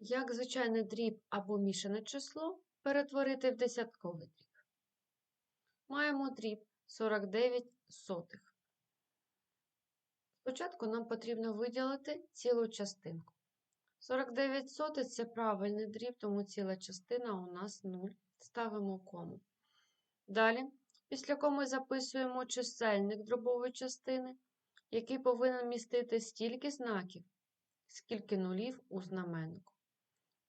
Як звичайний дріб або мішане число перетворити в десятковий дріб? Маємо дріб 49 сотих. Спочатку нам потрібно виділити цілу частинку. 49 сотих – це правильний дріб, тому ціла частина у нас 0. Ставимо кому. Далі, після коми записуємо чисельник дробової частини, який повинен містити стільки знаків, скільки нулів у знаменнику.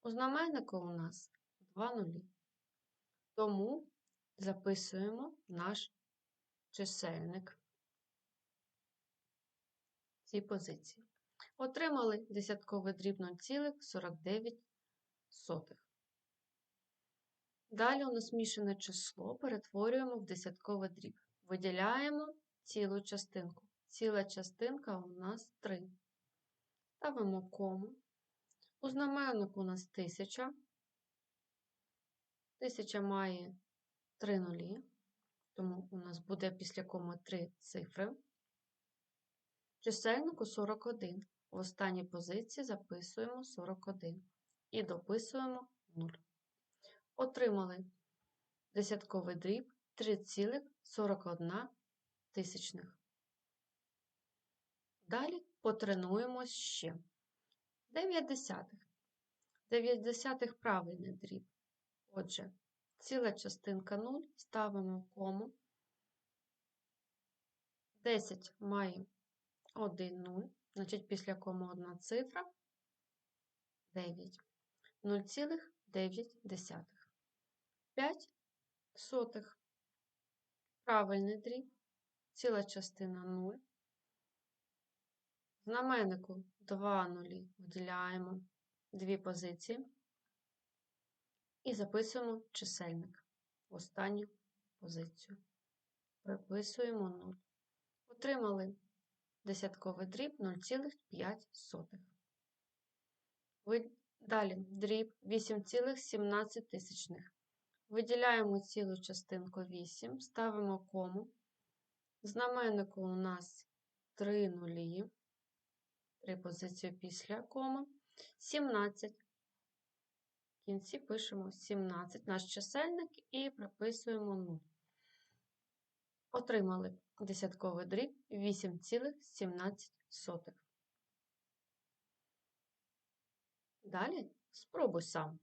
У знаменнику у нас 2 нулі. Тому записуємо наш чисельник ці позиції. Отримали десятковий дріб 0,49. Далі у нас мішане число перетворюємо в десятковий дріб. Виділяємо цілу частинку. Ціла частинка у нас 3. Ставимо кому. У знаменнику у нас 1000. 1000 має 3 нулі, тому у нас буде після коми 3 цифри. Чисельнику 41. В останній позиції записуємо 41 і дописуємо 0. Отримали десятковий дріб 3,41 тисячних. Далі потренуємось ще. 9 десятих. 9 десятих правильний дріб. Отже, ціла частинка 0 ставимо кому. 10 має 1 0, значить після кому одна цифра 9. 0,9. 5 сотих. Правильний дріб. Ціла частина 0. Знаменнику 2 нулі виділяємо дві позиції і записуємо чисельник в останню позицію. Приписуємо 0. Отримали десятковий дріб 0,5. Далі дріб 8,17 тисячних. Виділяємо цілу частинку 8, ставимо кому. Знаменнику у нас 3 нулі, 3 позиції після коми, 17. В кінці пишемо 17 наш чисельник і приписуємо 0. Отримали десятковий дріб 8,17. Далі спробуй сам.